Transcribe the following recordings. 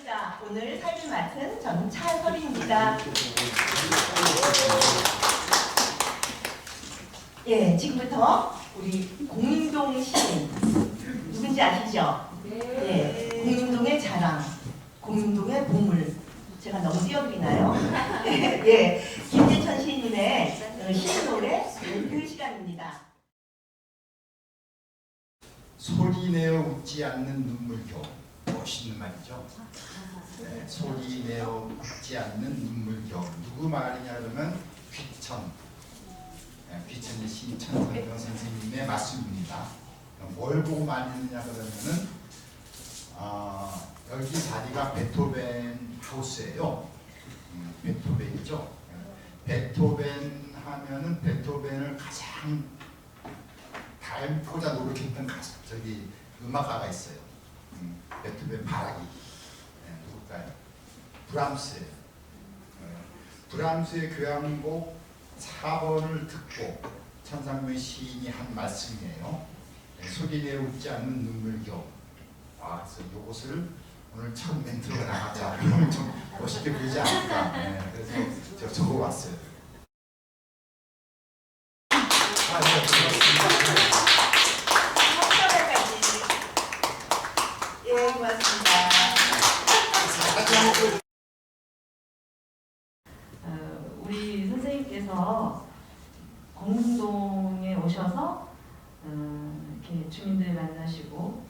반갑습니다. 오늘 삶을 맡은 저는 차설입니다. 예, 지금부터 우리 공인동 시인 누군지 아시죠? 예, 공인동의 자랑, 공인동의 보물. 제가 너무 띄워드리나요? 예, 김재천 시인님의 어, 시인 노래 그 시간입니다. 소리 내어 웃지 않는 눈물교 멋있는 말이죠. 네, 소리 내어 웃지 않는 눈물교 누구 말이냐 그러면 귀천 네, 귀천의 시인 천선경 선생님의 말씀입니다. 뭘 보고 말했느냐 그러면은 아, 여기 자리가 베토벤 하우스예요. 음, 베토벤이죠. 베토벤 하면은 베토벤을 가장 닮고자 노력했던 가수 저기 음악가가 있어요. 음, 베토벤 바라기 네, 누굴까요? 브람스예요. 네, 브람스의 교향곡 4번을 듣고 천상면 시인이 한 말씀이에요. 네, 소리 내어 웃지 않는 눈물겨. 아, 그래서 이것을 오늘 처음 멘트로 나가자. 좀 멋있게 보이지 않을까. 네, 그래서 제가 적어왔어요. 아, 네, 고맙습니다. 합격까지. 예, 고맙습니다. 어, 우리 선생님께서 공동에 오셔서 어, 이렇게 주민들 만나시고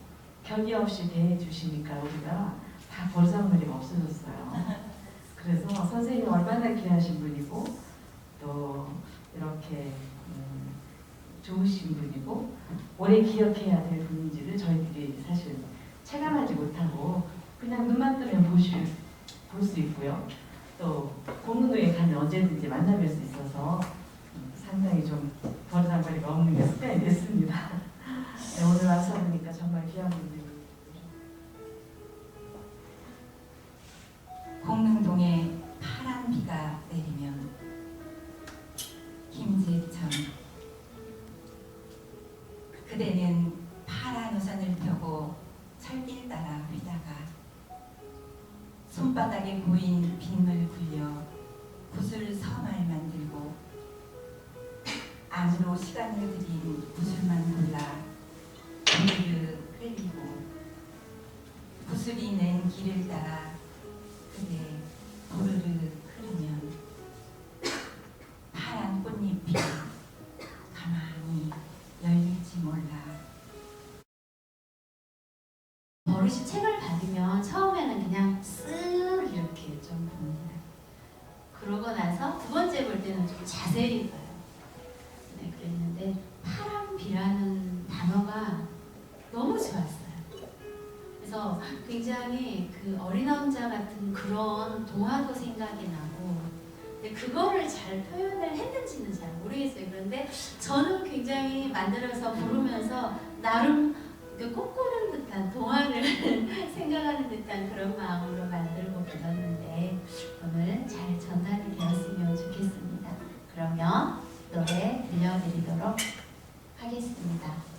격이 없이 대해 주시니까 우리가 다 벌상머리가 없어졌어요. 그래서 선생님이 얼마나 귀하신 분이고 또 이렇게 음, 좋으신 분이고 오래 기억해야 될 분인지를 저희들이 사실 체감하지 못하고 그냥 눈만 뜨면 보실 볼수 있고요. 또 공릉도에 가면 언제든지 만나뵐 수 있어서 음, 상당히 좀 버르장거리가 없는 게 습관이 됐습니다. 버릇이 책을 받으면 처음에는 그냥 쓱 이렇게 좀 봅니다. 그러고 나서 두 번째 볼 때는 좀 자세히 봐요. 네, 그랬는데 파란비라는 단어가 너무 좋았어요. 그래서 굉장히 그 어린 왕자 같은 그런 동화도 생각이 나고 근데 그거를 잘 표현을 했는지는 잘 모르겠어요. 그런데 저는 굉장히 만들어서 부르면서 나름 그 꿈꾸는 듯한 동화를 생각하는 듯한 그런 마음으로 만들고 불렀는데 오늘 잘 전달이 되었으면 좋겠습니다. 그러면 노래 들려드리도록 하겠습니다.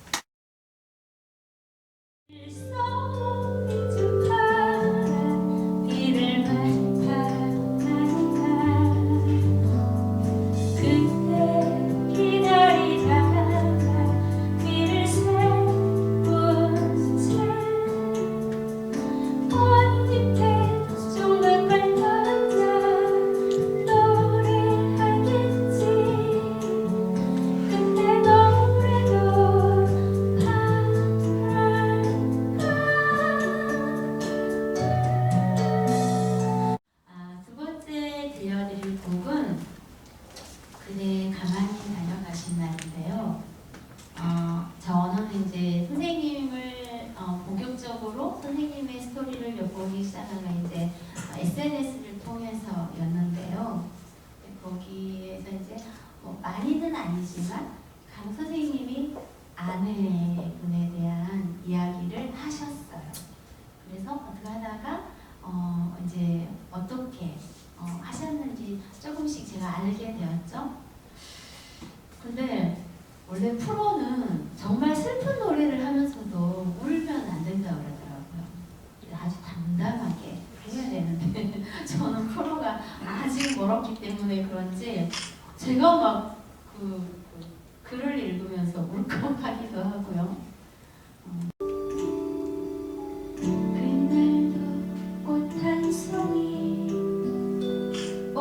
SNS를 통해서였는데요. 거기에서 이제 뭐 많이는 아니지만 강 선생님이 아내분에 대한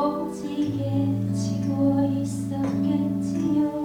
오지게 지고 있었겠지요.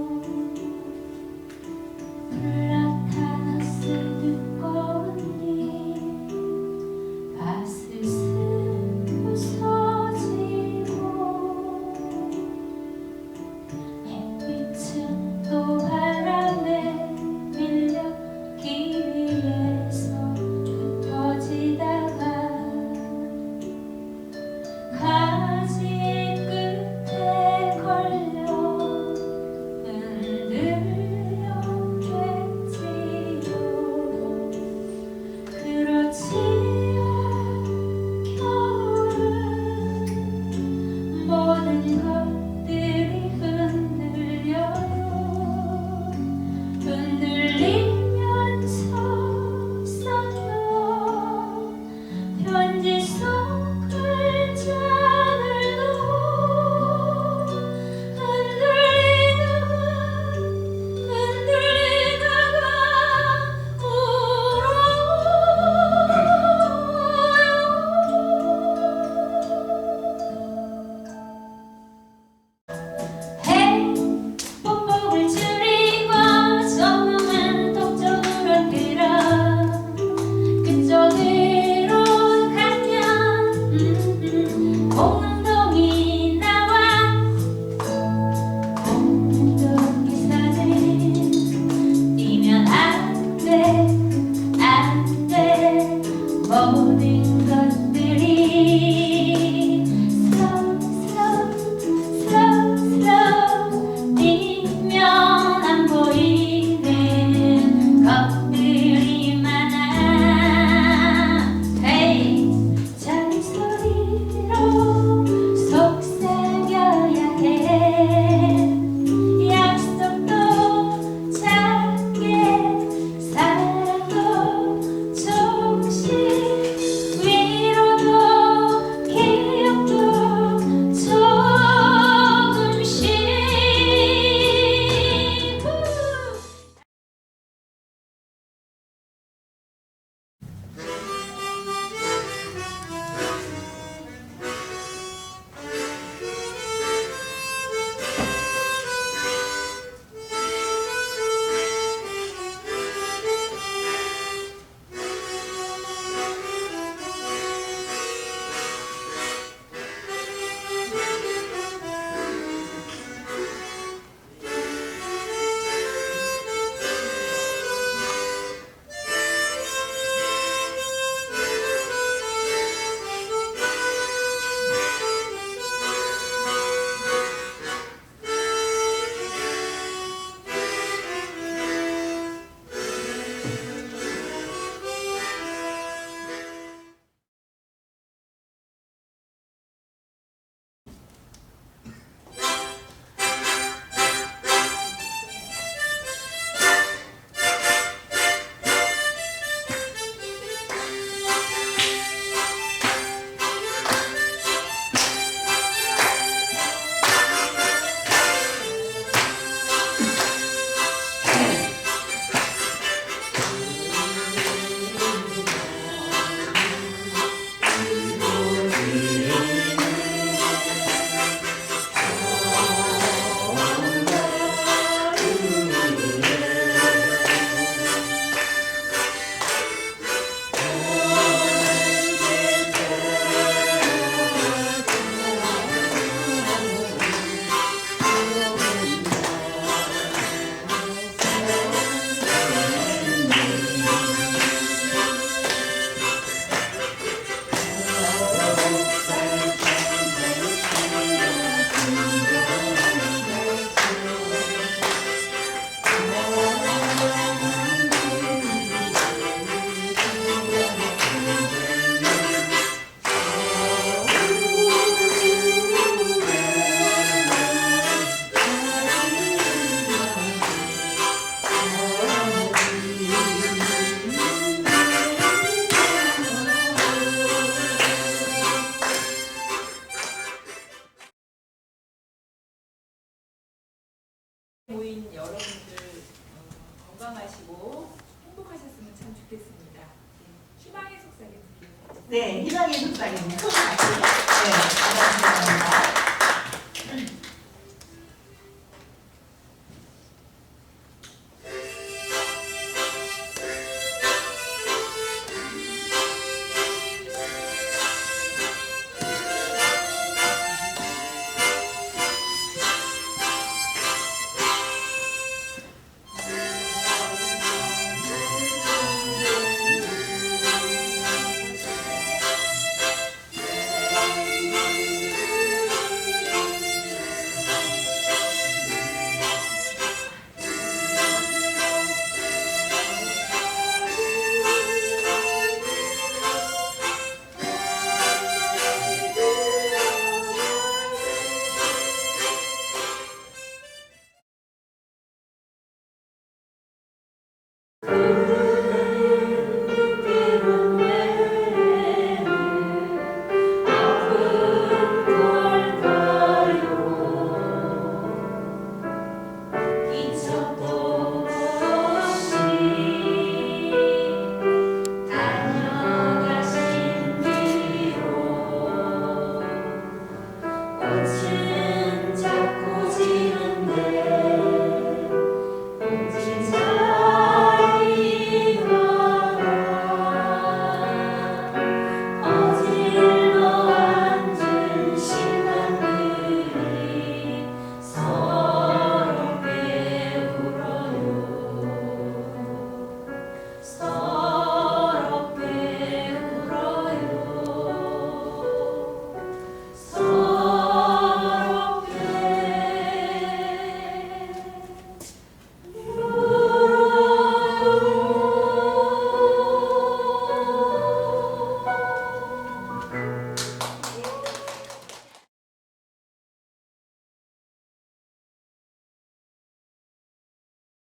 여러분들 어, 건강하시고 행복하셨으면 참 좋겠습니다. 네, 희망의 속삭임. 네, 희망의 속삭임. 네, 감사합니다.